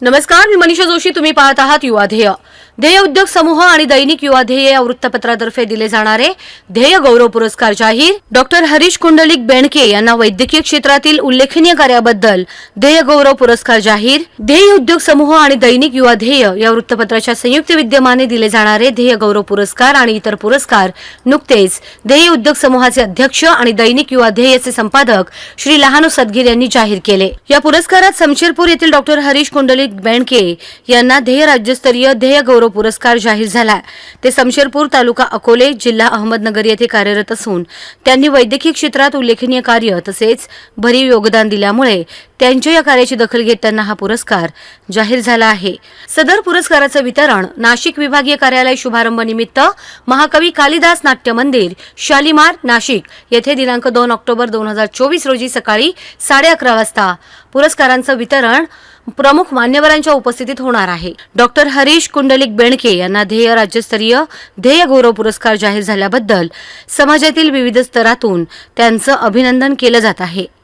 नमस्कार मी मनीषा जोशी. तुम्ही पाहत आहात युवा ध्येय. ध्येय उद्योग समूह आणि दैनिक युवा ध्येय या वृत्तपत्रातर्फे दिले जाणारे ध्येय गौरव पुरस्कार जाहीर. डॉक्टर हरीश कुंडलिक बेणके यांना वैद्यकीय क्षेत्रातील उल्लेखनीय कार्याबद्दल ध्येय गौरव पुरस्कार जाहीर. ध्येय उद्योग समूह आणि दैनिक युवा ध्येय या वृत्तपत्राच्या संयुक्त विद्यमाने दिले जाणारे ध्येय गौरव पुरस्कार आणि इतर पुरस्कार नुकतेच ध्येय उद्योग समूहाचे अध्यक्ष आणि दैनिक युवा ध्येयचे संपादक श्री लहानू सदगीर यांनी जाहीर केले. या पुरस्कारात समशेरपूर येथील डॉक्टर हरीश कुंडलिक बेणके यांना ध्येय राज्यस्तरीय ध्येय गौरव पुरस्कार जाहीर झाला. ते समशेरपूर तालुका अकोले जिल्हा अहमदनगर येथे कार्यरत असून त्यांनी वैद्यकीय क्षेत्रात उल्लेखनीय कार्य तसेच भरीव योगदान दिल्यामुळे त्यांच्या या कार्याची दखल घेत त्यांना हा पुरस्कार जाहीर झाला आहे. सदर पुरस्काराचं वितरण नाशिक विभागीय कार्यालय शुभारंभ निमित्त महाकवी कालिदास नाट्य मंदिर शालिमार नाशिक येथे दिनांक दोन ऑक्टोबर दोन हजार चोवीस रोजी सकाळी साडे अकरा वाजता पुरस्कारांचं वितरण प्रमुख मान्यवरांच्या उपस्थितीत होणार आहे. डॉक्टर हरीश कुंडलिक बेणके यांना ध्येय राज्यस्तरीय ध्येय गौरव पुरस्कार जाहीर झाल्याबद्दल समाजातील विविध स्तरातून त्यांचं अभिनंदन केलं जात आहे.